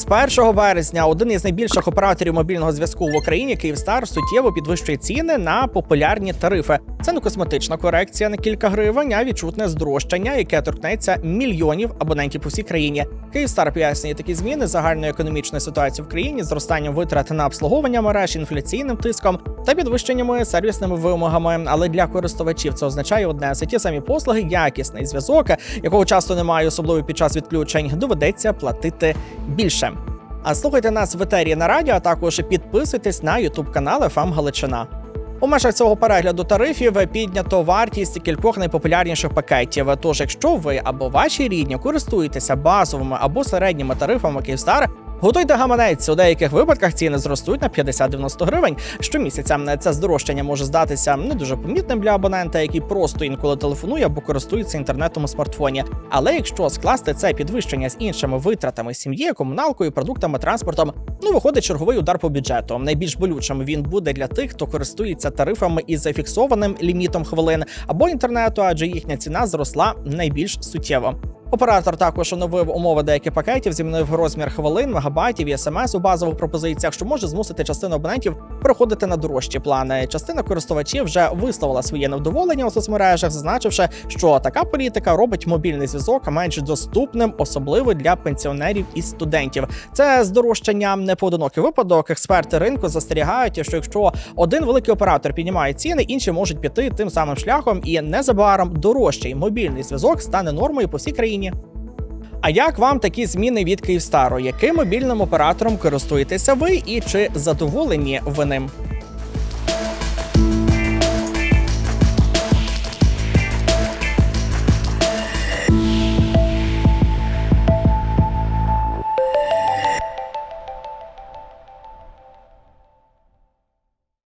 З 1 березня один із найбільших операторів мобільного зв'язку в Україні Київстар суттєво підвищує ціни на популярні тарифи. Це не косметична корекція на кілька гривень, а відчутне здорожчання, яке торкнеться мільйонів абонентів по всій країні. Київстар пояснює такі зміни загальної економічної ситуації в країні, зростанням витрат на обслуговування мереж, інфляційним тиском та підвищеннями сервісними вимогами. Але для користувачів це означає одне: це ті самі послуги, якісний зв'язок, якого часто немає, особливо під час відключень, доведеться платити більше. А слухайте нас в етері на радіо, а також підписуйтесь на ютуб канал «ФМ Галичина. У межах цього перегляду тарифів піднято вартість кількох найпопулярніших пакетів. Тож, якщо ви або ваші рідні користуєтеся базовими або середніми тарифами Київстар, готуйте гаманець. У деяких випадках ціни зростуть на 50-90 гривень. Щомісяця це здорожчання може здатися не дуже помітним для абонента, який просто інколи телефонує або користується інтернетом у смартфоні. Але якщо скласти це підвищення з іншими витратами сім'ї, комуналкою, продуктами, транспортом, ну виходить черговий удар по бюджету. Найбільш болючим він буде для тих, хто користується тарифами із зафіксованим лімітом хвилин або інтернету, адже їхня ціна зросла найбільш суттєво. Оператор також оновив умови деяких пакетів, змінив розмір хвилин, мегабайтів і смс у базових пропозиціях, що може змусити частину абонентів переходити на дорожчі плани. Частина користувачів вже висловила своє невдоволення у соцмережах, зазначивши, що така політика робить мобільний зв'язок менш доступним, особливо для пенсіонерів і студентів. Це здорожчання не поодинокий випадок. Експерти ринку застерігають, що якщо один великий оператор піднімає ціни, інші можуть піти тим самим шляхом, і незабаром дорожчий мобільний зв'язок стане нормою по всій країні. А як вам такі зміни від Київстару? Яким мобільним оператором користуєтеся ви і чи задоволені ви ним?